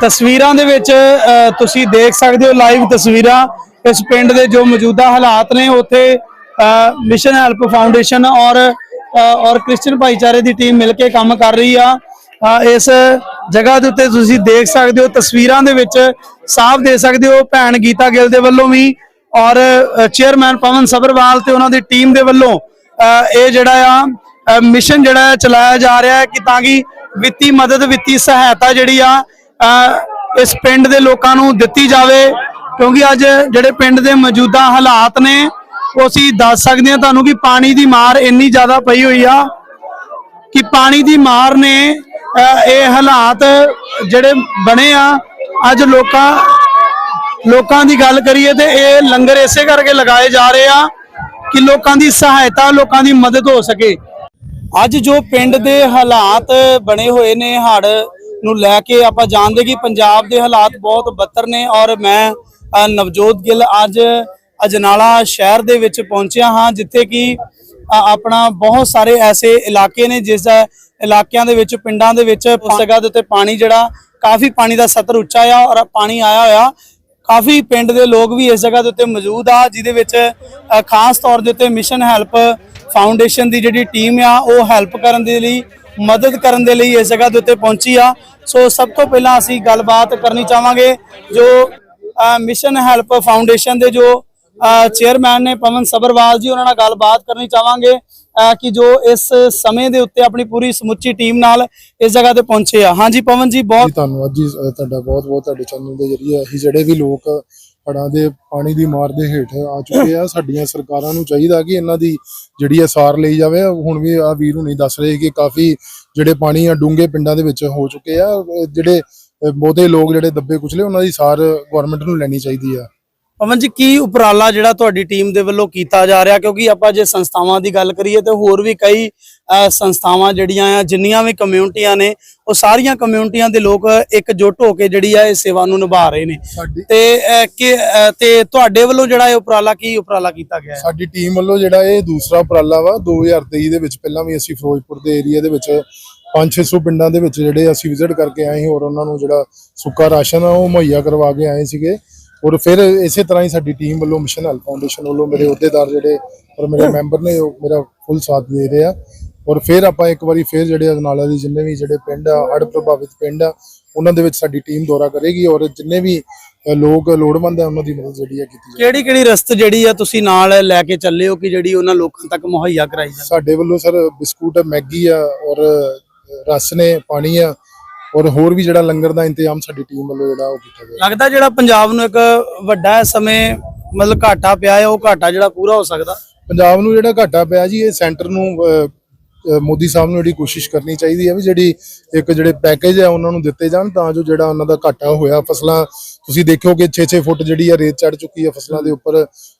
ਤਸਵੀਰਾਂ ਦੇ ਵਿੱਚ ਤੁਸੀਂ ਦੇਖ ਸਕਦੇ ਹੋ ਲਾਈਵ ਤਸਵੀਰਾਂ ਇਸ ਪਿੰਡ ਦੇ ਜੋ ਮੌਜੂਦਾ ਹਾਲਾਤ ਨੇ, ਉੱਥੇ ਮਿਸ਼ਨ ਹੈਲਪ ਫਾਊਂਡੇਸ਼ਨ ਔਰ ਔਰ ਕ੍ਰਿਸਚੀਅਨ ਭਾਈਚਾਰੇ ਦੀ ਟੀਮ ਮਿਲ ਕੇ ਕੰਮ ਕਰ ਰਹੀ ਆ। ਇਸ ਜਗ੍ਹਾ ਦੇ ਉੱਤੇ ਤੁਸੀਂ ਦੇਖ ਸਕਦੇ ਹੋ ਤਸਵੀਰਾਂ ਦੇ ਵਿੱਚ ਸਾਫ਼ ਦੇ ਸਕਦੇ ਹੋ ਭੈਣ ਗੀਤਾ ਗਿੱਲ ਦੇ ਵੱਲੋਂ ਵੀ ਔਰ ਚੇਅਰਮੈਨ ਪਵਨ ਸਬਰਵਾਲ ਤੇ ਉਹਨਾਂ ਦੀ ਟੀਮ ਦੇ ਵੱਲੋਂ ਇਹ ਜਿਹੜਾ ਆ ਮਿਸ਼ਨ ਜਿਹੜਾ ਹੈ ਚਲਾਇਆ ਜਾ ਰਿਹਾ ਹੈ ਕਿ ਤਾਂ ਕਿ ਵਿੱਤੀ ਮਦਦ, ਵਿੱਤੀ ਸਹਾਇਤਾ ਜਿਹੜੀ ਆ ਇਸ ਪਿੰਡ ਦੇ ਲੋਕਾਂ ਨੂੰ ਦਿੱਤੀ ਜਾਵੇ, ਕਿਉਂਕਿ ਅੱਜ ਜਿਹੜੇ ਪਿੰਡ ਦੇ ਮੌਜੂਦਾ ਹਾਲਾਤ ਨੇ, ਉਹ ਅਸੀਂ ਦੱਸ ਸਕਦੇ ਹਾਂ ਤੁਹਾਨੂੰ ਕਿ ਪਾਣੀ ਦੀ ਮਾਰ ਇੰਨੀ ਜ਼ਿਆਦਾ ਪਈ ਹੋਈ ਆ ਕਿ ਪਾਣੀ ਦੀ ਮਾਰ ਨੇ ਇਹ ਹਾਲਾਤ ਜਿਹੜੇ ਬਣੇ ਆ, ਅੱਜ ਲੋਕਾਂ ਲੋਕਾਂ ਦੀ ਗੱਲ ਕਰੀਏ ਤੇ ਇਹ ਲੰਗਰ ਇਸੇ ਕਰਕੇ ਲਗਾਏ ਜਾ ਰਹੇ ਆ ਕਿ ਲੋਕਾਂ ਦੀ ਸਹਾਇਤਾ, ਲੋਕਾਂ ਦੀ ਮਦਦ ਹੋ ਸਕੇ। ਅੱਜ ਜੋ ਪਿੰਡ ਦੇ ਹਾਲਾਤ ਬਣੇ ਹੋਏ ਨੇ ਹੜ ਨੂੰ ਲੈ ਕੇ ਆਪਾਂ ਜਾਣਦੇ ਕਿ ਪੰਜਾਬ ਦੇ ਹਾਲਾਤ ਬਹੁਤ ਬੱਤਰ ਨੇ ਔਰ ਮੈਂ ਨਵਜੋਤ ਗਿੱਲ ਅੱਜ ਅਜਨਾਲਾ ਸ਼ਹਿਰ ਦੇ ਵਿੱਚ ਪਹੁੰਚਿਆ ਹਾਂ ਜਿੱਥੇ ਕਿ ਆਪਣਾ ਬਹੁਤ ਸਾਰੇ ਐਸੇ ਇਲਾਕੇ ਨੇ ਜਿਸ ਦਾ ਇਲਾਕਿਆਂ ਦੇ ਵਿੱਚ ਪਿੰਡਾਂ ਦੇ ਵਿੱਚ ਜਗ੍ਹਾ ਦੇ ਉੱਤੇ ਪਾਣੀ ਜਿਹੜਾ ਕਾਫੀ ਪਾਣੀ ਦਾ ਸਤਰ ਉੱਚਾ ਆ ਔਰ ਪਾਣੀ ਆਇਆ ਹੋਇਆ। ਕਾਫੀ ਪਿੰਡ ਦੇ ਲੋਕ ਵੀ ਇਸ ਜਗ੍ਹਾ ਦੇ ਉੱਤੇ ਮੌਜੂਦ ਆ ਜਿਹਦੇ ਵਿੱਚ ਖਾਸ ਤੌਰ ਦੇ ਉੱਤੇ ਮਿਸ਼ਨ ਹੈਲਪ ਫਾਊਂਡੇਸ਼ਨ ਦੀ ਜਿਹੜੀ ਟੀਮ ਆ ਉਹ ਹੈਲਪ ਕਰਨ ਦੇ ਲਈ ਮਦਦ ਕਰਨ ਦੇ ਲਈ ਇਸ ਜਗ੍ਹਾ ਦੇ ਉੱਤੇ ਪਹੁੰਚੀ ਆ। ਸੋ ਸਭ ਤੋਂ ਪਹਿਲਾਂ ਅਸੀਂ ਗੱਲਬਾਤ ਕਰਨੀ ਚਾਹਾਂਗੇ ਜੋ ਮਿਸ਼ਨ ਹੈਲਪ ਫਾਊਂਡੇਸ਼ਨ ਦੇ ਜੋ ਚੇਅਰਮੈਨ ਨੇ ਪਵਨ ਸਬਰਵਾਲ ਜੀ ਉਹਨਾਂ ਨਾਲ ਗੱਲਬਾਤ ਕਰਨੀ ਚਾਹਾਂਗੇ ਕਿ ਜੋ ਇਸ ਸਮੇਂ ਦੇ ਉੱਤੇ ਆਪਣੀ ਪੂਰੀ ਸਮੁੱਚੀ ਟੀਮ ਨਾਲ ਇਸ ਜਗ੍ਹਾ ਤੇ ਪਹੁੰਚੇ ਆ। ਹਾਂਜੀ ਪਵਨ ਜੀ, ਬਹੁਤ ਧੰਨਵਾਦ ਜੀ ਤੁਹਾਡਾ ਬਹੁਤ ਬਹੁਤ ਤੁਹਾਡੇ ਚੈਨਲ ਦੇ ਜਰੀਏ। ਅਸੀਂ ਜਿਹੜੇ ਵੀ ਲੋਕ ਹੜ੍ਹਾਂ ਦੇ ਪਾਣੀ ਦੀ ਮਾਰ ਦੇ ਹੇਠ ਆ ਚੁੱਕੇ ਆ। ਸਾਡੀਆਂ ਸਰਕਾਰਾਂ ਨੂੰ ਚਾਹੀਦਾ ਕਿ ਇਹਨਾਂ ਦੀ ਜਿਹੜੀ ਅਸਾਰ ਲਈ ਜਾਵੇ। ਹੁਣ ਵੀ ਆ ਵੀਰ ਹੁਣੀ ਦੱਸ ਰਹੇ ਕਿ ਕਾਫੀ ਜਿਹੜੇ ਪਾਣੀ ਆ ਡੂੰਘੇ ਪਿੰਡਾਂ ਦੇ ਵਿੱਚ ਹੋ ਚੁੱਕੇ ਆ। ਜਿਹੜੇ ਬਹੁਤੇ ਲੋਕ ਜਿਹੜੇ ਦੱਬੇ ਕੁਚਲੇ, ਉਹਨਾਂ ਦੀ ਸਾਰ ਗਵਰਨਮੈਂਟ ਨੂੰ ਲੈਣੀ ਚਾਹੀਦੀ ਆ। ਪਵਨ ਜੀ, ਕੀ ਉਪਰਾਲਾ ਜਿਹੜਾ ਤੁਹਾਡੀ ਟੀਮ ਦੇ ਵੱਲੋਂ ਕੀਤਾ ਜਾ ਰਿਹਾ? ਕਿਉਂਕਿ ਆਪਾਂ ਜੇ ਸੰਸਥਾਵਾਂ ਦੀ ਗੱਲ ਕਰੀਏ ਤੇ ਹੋਰ ਵੀ ਕਈ ਸੰਸਥਾਵਾਂ ਜਿਹੜੀਆਂ ਆ ਜਿੰਨੀਆਂ ਵੀ ਕਮਿਊਨਿਟੀਆਂ ਨੇ ਉਹ ਸਾਰੀਆਂ ਕਮਿਊਨਿਟੀਆਂ ਦੇ ਲੋਕ ਇਕਜੁੱਟ ਹੋ ਕੇ ਜਿਹੜੀ ਆ ਇਹ ਸੇਵਾ ਨੂੰ ਨਿਭਾ ਰਹੇ ਨੇ। ਤੇ ਕਿ ਤੇ ਤੁਹਾਡੇ ਵੱਲੋਂ ਜਿਹੜਾ ਇਹ ਉਪਰਾਲਾ ਕੀ ਉਪਰਾਲਾ ਕੀਤਾ ਗਿਆ ਹੈ? ਸਾਡੀ ਟੀਮ ਵੱਲੋਂ ਜਿਹੜਾ ਇਹ ਦੂਸਰਾ ਉਪਰਾਲਾ ਵਾ 2023 ਦੇ ਵਿੱਚ ਪਹਿਲਾਂ ਵੀ ਅਸੀਂ ਫਿਰੋਜ਼ਪੁਰ ਦੇ ਏਰੀਆ ਦੇ ਵਿੱਚ 5-600 ਪਿੰਡਾਂ ਦੇ ਵਿੱਚ ਜਿਹੜੇ ਅਸੀਂ ਵਿਜ਼ਿਟ ਕਰਕੇ ਆਏ ਸੀ ਔਰ ਉਹਨਾਂ ਨੂੰ ਜਿਹੜਾ ਸੁੱਕਾ ਰਾਸ਼ਨ ਆ ਉਹ ਮੁਹੱਈਆ ਕਰਵਾ ਕੇ ਆਏ ਸੀਗੇ। ਔਰ ਫਿਰ ਇਸੇ ਤਰ੍ਹਾਂ ਹੀ ਸਾਡੀ ਟੀਮ ਵੱਲੋਂ ਮਿਸ਼ਨ ਹੈਲਪ ਫਾਊਂਡੇਸ਼ਨ ਵੱਲੋਂ ਮੇਰੇ ਅਹੁਦੇਦਾਰ ਜਿਹੜੇ ਔਰ ਮੇਰੇ ਮੈਂਬਰ ਨੇ ਉਹ ਮੇਰਾ ਫੁੱਲ ਸਾਥ ਦੇ ਰਹੇ ਆ। ਔਰ ਫਿਰ ਆਪਾਂ ਇੱਕ ਵਾਰੀ ਫਿਰ ਜਿਹੜੇ ਅਜਨਾਲਾ ਦੇ ਜਿੰਨੇ ਵੀ ਜਿਹੜੇ ਪਿੰਡ ਆ ਹੜ੍ਹ ਪ੍ਰਭਾਵਿਤ ਪਿੰਡ ਆ ਉਹਨਾਂ ਦੇ ਵਿੱਚ ਸਾਡੀ ਟੀਮ ਦੌਰਾ ਕਰੇਗੀ ਔਰ ਜਿੰਨੇ ਵੀ ਲੋਕ ਲੋੜਵੰਦ ਆ ਉਹਨਾਂ ਦੀ ਮਦਦ ਜਿਹੜੀ ਆ ਕੀਤੀ ਜਾਏਗੀ। ਕਿਹੜੀ ਕਿਹੜੀ ਰਸਤ ਜਿਹੜੀ ਆ ਤੁਸੀਂ ਨਾਲ ਲੈ ਕੇ ਚੱਲੇ ਹੋ ਕਿ ਜਿਹੜੀ ਉਹਨਾਂ ਲੋਕਾਂ ਤੱਕ ਮੁਹੱਈਆ ਕਰਾਈ ਜਾਵੇ? ਸਾਡੇ ਵੱਲੋਂ ਸਰ ਬਿਸਕੁਟ ਮੈਗੀ ਆ ਔਰ ਰਸ ਨੇ ਪਾਣੀ ਆ ਔਰ ਹੋਰ ਵੀ ਜਿਹੜਾ ਲੰਗਰ ਦਾ ਇੰਤਜ਼ਾਮ ਸਾਡੀ ਟੀਮ ਵੱਲੋਂ ਜਿਹੜਾ ਉਹ ਕੀਤਾ ਗਿਆ। ਲੱਗਦਾ ਜਿਹੜਾ ਪੰਜਾਬ ਨੂੰ ਇੱਕ ਵੱਡਾ ਸਮੇਂ ਮਤਲਬ ਘਾਟਾ ਪਿਆ ਹੈ ਉਹ ਘਾਟਾ ਜਿਹੜਾ ਪੂਰਾ ਹੋ ਸਕਦਾ? ਪੰਜਾਬ ਨੂੰ ਜਿਹੜਾ ਘਾਟਾ ਪਿਆ ਜੀ ਇਹ ਸੈਂਟਰ ਨੂੰ ਮੋਦੀ ਸਾਹਿਬ ਨੂੰ ਜਿਹੜੀ ਕੋਸ਼ਿਸ਼ ਕਰਨੀ ਚਾਹੀਦੀ ਹੈ ਵੀ ਜਿਹੜੀ ਇੱਕ ਜਿਹੜੇ ਪੈਕੇਜ ਹੈ ਉਹਨਾਂ ਨੂੰ ਦਿੱਤੇ ਜਾਣ ਤਾਂ ਜੋ ਜਿਹੜਾ ਉਹਨਾਂ ਦਾ ਘਾਟਾ ਹੋਇਆ, ਫਸਲਾਂ ਤੁਸੀਂ ਦੇਖਿਓ 6-6 ਫੁੱਟ ਜਿਹੜੀ ਆ ਰੇਤ ਚੜ ਚੁੱਕੀ ਹੈ ਫਸਲਾਂ ਦੇ ਉੱਪਰ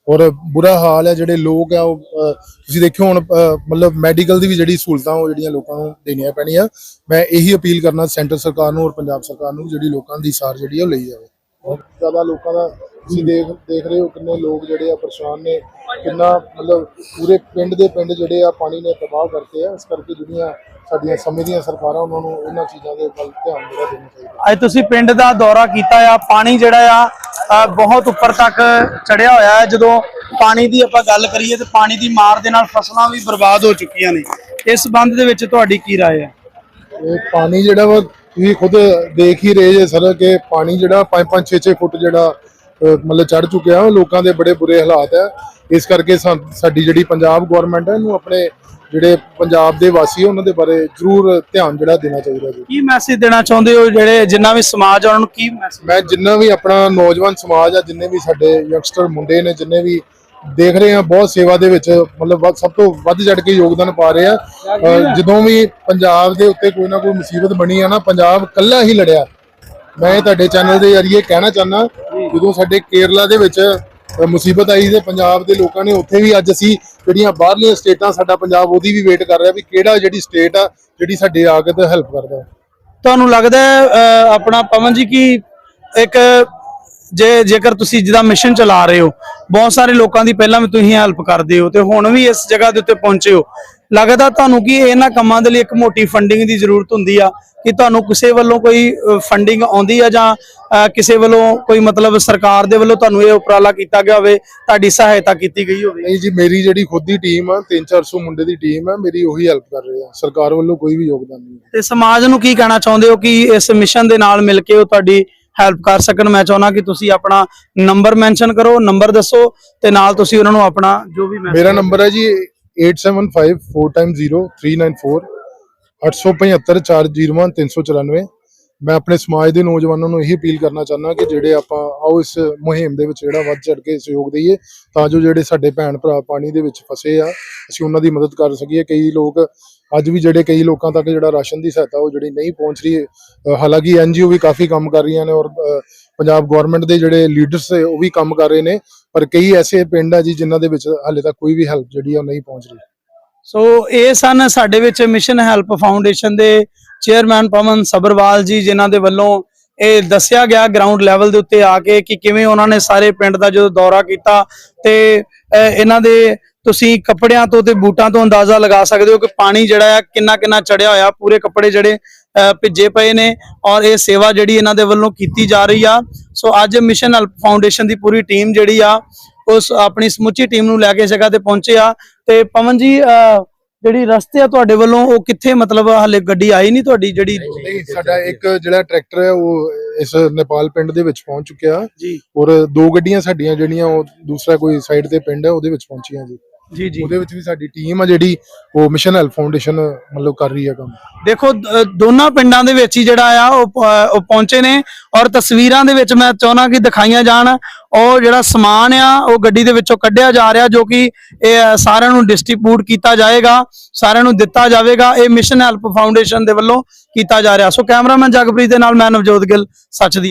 ਔਰ ਬੁਰਾ ਹਾਲ ਹੈ ਜਿਹੜੇ ਲੋਕ ਆ ਉਹ ਤੁਸੀਂ ਦੇਖਿਓ ਹੁਣ ਮਤਲਬ ਮੈਡੀਕਲ ਦੀ ਵੀ ਜਿਹੜੀ ਸਹੂਲਤਾਂ ਉਹ ਜਿਹੜੀਆਂ ਲੋਕਾਂ ਨੂੰ ਦੇਣੀਆਂ ਪੈਣੀਆਂ। ਮੈਂ ਇਹੀ ਅਪੀਲ ਕਰਨਾ ਸੈਂਟਰ ਸਰਕਾਰ ਨੂੰ ਔਰ ਪੰਜਾਬ ਸਰਕਾਰ ਨੂੰ ਜਿਹੜੀ ਲੋਕਾਂ ਦੀ ਸਾਰ ਜਿਹੜੀ ਉਹ ਲਈ ਜਾਵੇ। ਬਹੁਤ ਜ਼ਿਆਦਾ ਲੋਕਾਂ ਦਾ ਤੁਸੀਂ ਦੇਖ ਦੇਖ ਰਹੇ ਹੋ ਕਿੰਨੇ ਲੋਕ ਜਿਹੜੇ ਆ ਪਰੇਸ਼ਾਨ ਨੇ ਕਿੰਨਾ ਮਤਲਬ ਪੂਰੇ ਪਿੰਡ ਦੇ ਪਿੰਡ ਜਿਹੜੇ ਆ ਪਾਣੀ ਨੇ ਤਬਾਹ ਕਰਤੇ ਆ ਇਸ ਕਰਕੇ ਜਿਹੜੀਆਂ ਸਾਡੀਆਂ ਸਮੇਂ ਦੀਆਂ ਸਰਕਾਰਾਂ ਉਹਨਾਂ ਨੂੰ ਇਹਨਾਂ ਚੀਜ਼ਾਂ ਦੇ ਵੱਲ ਧਿਆਨ ਜਿਹੜਾ ਦੇਣਾ ਚਾਹੀਦਾ ਅੱਜ ਤੁਸੀਂ ਪਿੰਡ ਦਾ ਦੌਰਾ ਕੀਤਾ ਆ ਪਾਣੀ ਜਿਹੜਾ ਆ ਅ, ਬਹੁਤ ਉੱਪਰ ਤੱਕ ਚੜਿਆ ਹੋਇਆ ਹੈ ਜਦੋਂ ਪਾਣੀ ਦੀ ਆਪਾਂ ਗੱਲ ਕਰੀਏ ਤੇ ਪਾਣੀ ਦੀ ਮਾਰ ਦੇ ਨਾਲ ਫਸਲਾਂ ਵੀ ਬਰਬਾਦ ਹੋ ਚੁੱਕੀਆਂ ਨੇ ਇਸ ਸੰਬੰਧ ਦੇ ਵਿੱਚ ਤੁਹਾਡੀ ਕੀ رائے ਹੈ ਇਹ ਪਾਣੀ ਜਿਹੜਾ ਵਾ ਤੁਸੀਂ ਖੁਦ ਦੇਖ ਹੀ ਰਹੇ ਜੇ ਸਰ ਕਿ ਪਾਣੀ ਜਿਹੜਾ 5-5 6-6 ਫੁੱਟ ਜਿਹੜਾ ਅਹ, ਮਤਲਬ ਚੜ ਚੁੱਕਿਆ ਲੋਕਾਂ ਦੇ ਬੜੇ ਬੁਰੇ ਹਾਲਾਤ ਹੈ। ਇਸ ਕਰਕੇ ਸਾਡੀ ਜਿਹੜੀ ਪੰਜਾਬ ਗਵਰਨਮੈਂਟ ਹੈ ਇਹਨੂੰ ਆਪਣੇ ਜਿਹੜੇ ਪੰਜਾਬ ਦੇ ਵਾਸੀ ਉਹਨਾਂ ਦੇ ਬਾਰੇ ਜ਼ਰੂਰ ਧਿਆਨ ਜਿਹੜਾ ਦੇਣਾ ਚਾਹੀਦਾ ਜੀ। ਕੀ ਮੈਸੇਜ ਦੇਣਾ ਚਾਹੁੰਦੇ ਹੋ ਜਿਹੜੇ ਜਿੰਨਾ ਵੀ ਸਮਾਜ ਆ ਉਹਨਾਂ ਨੂੰ ਕੀ ਮੈਸੇਜ ਮੈਂ ਜਿੰਨਾ ਵੀ ਆਪਣਾ ਨੌਜਵਾਨ ਸਮਾਜ ਆ ਜਿੰਨੇ ਵੀ ਸਾਡੇ ਯੰਗਸਟਰ ਮੁੰਡੇ ਨੇ ਜਿੰਨੇ ਵੀ ਦੇਖ ਰਹੇ ਆ ਬਹੁਤ ਸੇਵਾ ਦੇ ਵਿੱਚ ਮਤਲਬ ਸਭ ਤੋਂ ਵੱਧ ਚੜ ਕੇ ਯੋਗਦਾਨ ਪਾ ਰਹੇ ਆ। ਜਦੋਂ ਵੀ ਪੰਜਾਬ ਦੇ ਉੱਤੇ ਕੋਈ ਨਾ ਕੋਈ ਮੁਸੀਬਤ ਬਣੀ ਆ ਨਾ ਪੰਜਾਬ ਕੱਲਾ ਹੀ ਲੜਿਆ। ਮੈਂ ਤੁਹਾਡੇ ਚੈਨਲ ਦੇ ਜ਼ਰੀਏ ਕਹਿਣਾ ਚਾਹੁੰਦਾ ਜਦੋਂ ਸਾਡੇ ਕੇਰਲਾ ਦੇ ਵਿੱਚ ਮੁਸੀਬਤ ਆਈ ਤੇ ਪੰਜਾਬ ਦੇ ਲੋਕਾਂ ਨੇ ਉੱਥੇ ਵੀ ਅੱਜ ਅਸੀਂ ਜਿਹੜੀਆਂ ਬਾਹਰਲੀਆਂ ਸਟੇਟਾਂ ਸਾਡਾ ਪੰਜਾਬ ਉਹਦੀ ਵੀ ਵੇਟ ਕਰ ਰਿਹਾ ਵੀ ਕਿਹੜਾ ਜਿਹੜੀ ਸਟੇਟ ਆ ਜਿਹੜੀ ਸਾਡੇ ਆ ਕੇ ਤੇ ਹੈਲਪ ਕਰਦਾ। ਤੁਹਾਨੂੰ ਲੱਗਦਾ ਆਪਣਾ ਪਵਨ ਜੀ ਕੀ ਇੱਕ ਜੇ ਜੇਕਰ ਤੁਸੀਂ ਜਿਹਦਾ ਮਿਸ਼ਨ ਚਲਾ ਰਹੇ ਹੋ ਬਹੁਤ ਸਾਰੇ ਲੋਕਾਂ ਦੀ ਪਹਿਲਾਂ ਵੀ ਤੁਸੀਂ ਹੈਲਪ ਕਰਦੇ ਹੋ ਤੇ ਹੁਣ ਵੀ ਇਸ ਜਗ੍ਹਾ ਦੇ ਉੱਤੇ ਪਹੁੰਚੇ ਹੋ ਲੱਗਦਾ ਤੁਹਾਨੂੰ ਕਿ ਇਹਨਾਂ ਕੰਮਾਂ ਦੇ ਲਈ ਇੱਕ ਮੋਟੀ ਫੰਡਿੰਗ ਦੀ ਜ਼ਰੂਰਤ ਹੁੰਦੀ ਆ? ਕਿ ਤੁਹਾਨੂੰ ਕਿਸੇ ਵੱਲੋਂ ਕੋਈ ਫੰਡਿੰਗ ਆਉਂਦੀ ਆ ਜਾਂ ਕਿਸੇ ਵੱਲੋਂ ਕੋਈ ਮਤਲਬ ਸਰਕਾਰ ਦੇ ਵੱਲੋਂ ਤੁਹਾਨੂੰ ਇਹ ਉਪਰਾਲਾ ਕੀਤਾ ਗਿਆ ਹੋਵੇ ਤੁਹਾਡੀ ਸਹਾਇਤਾ ਕੀਤੀ ਗਈ ਹੋਵੇ? ਨਹੀਂ ਜੀ ਮੇਰੀ ਜਿਹੜੀ ਖੁਦ ਦੀ ਟੀਮ ਆ 3-400 ਮੁੰਡੇ ਦੀ ਟੀਮ ਆ ਮੇਰੀ ਉਹੀ ਹੈਲਪ ਕਰ ਰਹੇ ਆ। ਸਰਕਾਰ ਵੱਲੋਂ ਕੋਈ ਵੀ ਯੋਗਦਾਨ ਨਹੀਂ ਤੇ ਸਮਾਜ ਨੂੰ ਕੀ ਕਹਿਣਾ ਚਾਹੁੰਦੇ ਹੋ ਕਿ ਇਸ ਮਿਸ਼ਨ ਦੇ ਨਾਲ ਮਿਲ ਕੇ ਉਹ ਤੁਹਾਡੀ ਹੈਲਪ ਕਰ ਸਕਣ? ਮੈਂ ਚਾਹੁੰਦਾ ਕਿ ਤੁਸੀਂ ਆਪਣਾ ਨੰਬਰ ਮੈਂਸ਼ਨ ਕਰੋ ਨੰਬਰ ਦੱਸੋ ਤੇ ਨਾਲ ਤੁਸੀਂ ਉਹਨਾਂ ਨੂੰ ਆਪਣਾ ਜੋ ਵੀ ਮੇਰਾ ਨੰਬਰ ਹੈ ਜੀ 8754 875401394 ਮੈਂ ਆਪਣੇ ਸਮਾਜ ਦੇ ਨੌਜਵਾਨਾਂ ਨੂੰ ਇਹ ਅਪੀਲ ਕਰਨਾ ਚਾਹੁੰਦਾ ਕਿ ਜਿਹੜੇ ਆਪਾਂ ਆਓ ਇਸ ਮੁਹਿੰਮ ਦੇ ਵਿੱਚ ਜਿਹੜਾ ਵੱਧ ਚੜ ਕੇ ਸਹਿਯੋਗ ਦਈਏ, ਤਾਂ ਜੋ ਜਿਹੜੇ ਸਾਡੇ ਭੈਣ ਭਰਾ ਪਾਣੀ ਦੇ ਵਿੱਚ ਫਸੇ ਆ, ਅਸੀਂ ਉਹਨਾਂ ਦੀ ਮਦਦ ਕਰ ਸਕੀਏ। ਕਈ ਲੋਕ ਅੱਜ ਵੀ ਜਿਹੜੇ ਕਈ ਲੋਕਾਂ ਤੱਕ ਜਿਹੜਾ ਰਾਸ਼ਨ ਦੀ ਸਹਾਇਤਾ ਉਹ ਜਿਹੜੀ ਨਹੀਂ ਪਹੁੰਚ ਰਹੀ ਹਾਲਾਂਕਿ ਐਨਜੀਓ ਵੀ ਕਾਫੀ ਕੰਮ ਕਰ ਰਹੀਆਂ ਨੇ ਔਰ ਪੰਜਾਬ ਗਵਰਨਮੈਂਟ ਦੇ ਜਿਹੜੇ ਲੀਡਰਸ ਉਹ ਵੀ ਕੰਮ ਕਰ ਰਹੇ ਨੇ, ਪਰ ਕਈ ਐਸੇ ਪਿੰਡ ਆ ਜੀ ਜਿਨ੍ਹਾਂ ਦੇ ਵਿੱਚ ਹਾਲੇ ਤੱਕ ਕੋਈ ਵੀ ਹੈਲਪ ਜਿਹੜੀ ਆ ਨਹੀਂ ਪਹੁੰਚ ਰਹੀ। ਸੋ ਇਹ ਸਨ ਸਾਡੇ ਵਿੱਚ ਮਿਸ਼ਨ ਹੈਲਪ ਫਾਊਂਡੇਸ਼ਨ ਦੇ ਚੇਅਰਮੈਨ ਪਵਨ ਸਬਰਵਾਲ ਜੀ, ਜਿਨ੍ਹਾਂ ਦੇ ਵੱਲੋਂ ਇਹ ਦੱਸਿਆ ਗਿਆ ਗਰਾਊਂਡ ਲੈਵਲ ਦੇ ਉੱਤੇ ਆ ਕੇ ਕਿ ਕਿਵੇਂ ਉਹਨਾਂ ਨੇ ਸਾਰੇ ਪਿੰਡ ਦਾ ਜਦੋਂ ਦੌਰਾ ਕੀਤਾ ਤੇ ਇਹਨਾਂ ਦੇ ਤੁਸੀਂ ਕੱਪੜਿਆਂ ਤੋਂ ਤੇ ਬੂਟਾਂ ਤੋਂ ਅੰਦਾਜ਼ਾ ਲਗਾ ਸਕਦੇ ਹੋ ਕਿ ਪਾਣੀ ਜਿਹੜਾ ਹੈ ਕਿੰਨਾ ਕਿੰਨਾ ਚੜਿਆ ਹੋਇਆ ਪੂਰੇ ਕੱਪੜੇ ਜਿਹੜੇ ਭਿੱਜੇ ਪਏ ਨੇ ਔਰ ਇਹ ਸੇਵਾ ਜਿਹੜੀ ਇਹਨਾਂ ਦੇ ਵੱਲੋਂ ਕੀਤੀ ਜਾ ਰਹੀ ਆ। ਸੋ ਅੱਜ ਮਿਸ਼ਨ ਹੈਲਪ ਫਾਊਂਡੇਸ਼ਨ ਦੀ ਪੂਰੀ ਟੀਮ ਜਿਹੜੀ ਆ ਉਸ ਆਪਣੀ ਸਮੁੱਚੀ ਟੀਮ ਨੂੰ ਲੈ ਕੇ ਜਗ੍ਹਾ ਤੇ ਪਹੁੰਚੇ ਆ। ਤੇ ਪਵਨ ਜੀ ਜਿਹੜੀ ਰਸਤੇ ਆ ਤੁਹਾਡੇ ਵੱਲੋਂ ਉਹ ਕਿੱਥੇ ਮਤਲਬ ਹਲੇ ਗੱਡੀ ਆਈ ਨਹੀਂ ਤੁਹਾਡੀ ਜਿਹੜੀ? ਨਹੀਂ ਸਾਡਾ ਇੱਕ ਜਿਹੜਾ ਟਰੈਕਟਰ ਹੈ ਉਹ ਇਸ ਨੇਪਾਲ ਪਿੰਡ ਦੇ ਵਿੱਚ ਪਹੁੰਚ ਚੁੱਕਿਆ। ਜੀ। ਔਰ ਦੋ ਗੱਡੀਆਂ ਸਾਡੀਆਂ ਜਿਹੜੀਆਂ ਉਹ ਦੂਸਰਾ ਕੋਈ ਸਾਈਡ ਤੇ ਪਿੰਡ ਹੈ ਉਹਦੇ ਵਿੱਚ ਪਹੁੰਚੀਆਂ ਜੀ। ਜੀ ਜੀ। ਉਹਦੇ ਵਿੱਚ ਵੀ ਸਾਡੀ ਟੀਮ ਆ ਜਿਹੜੀ ਉਹ ਮਿਸ਼ਨ ਹੈਲਪ ਫਾਊਂਡੇਸ਼ਨ ਮਤਲਬ ਕਰ ਰਹੀ ਹੈ ਕੰਮ। ਦੇਖੋ ਦੋਨਾਂ ਪਿੰਡਾਂ ਦੇ ਵਿੱਚ ਹੀ ਜਿਹੜਾ ਆ ਉਹ ਪ- ਉਹ ਪਹੁੰਚੇ ਨੇ ਔਰ ਤਸਵੀਰਾਂ ਦੇ ਵਿੱਚ ਮੈਂ ਚਾਹੁੰਦਾ ਕਿ ਦਿਖਾਈਆਂ ਜਾਣ। ਉਹ ਜਿਹੜਾ ਸਮਾਨ ਆ ਉਹ ਗੱਡੀ ਦੇ ਵਿੱਚੋਂ ਕੱਢਿਆ ਜਾ ਰਿਹਾ ਜੋ ਕਿ ਇਹ ਸਾਰਿਆਂ ਨੂੰ ਡਿਸਟ੍ਰੀਬਿਊਟ ਕੀਤਾ ਜਾਏਗਾ ਸਾਰਿਆਂ ਨੂੰ ਦਿੱਤਾ ਜਾਵੇਗਾ। ਇਹ ਮਿਸ਼ਨ ਹੈਲਪ ਫਾਊਂਡੇਸ਼ਨ ਦੇ ਵੱਲੋਂ ਕੀਤਾ ਜਾ ਰਿਹਾ। ਸੋ ਕੈਮਰਾਮੈਨ ਜਗਪ੍ਰੀਤ ਦੇ ਨਾਲ ਮੈਂ ਨਵਜੋਤ ਗਿੱਲ ਸੱਚ ਦੀ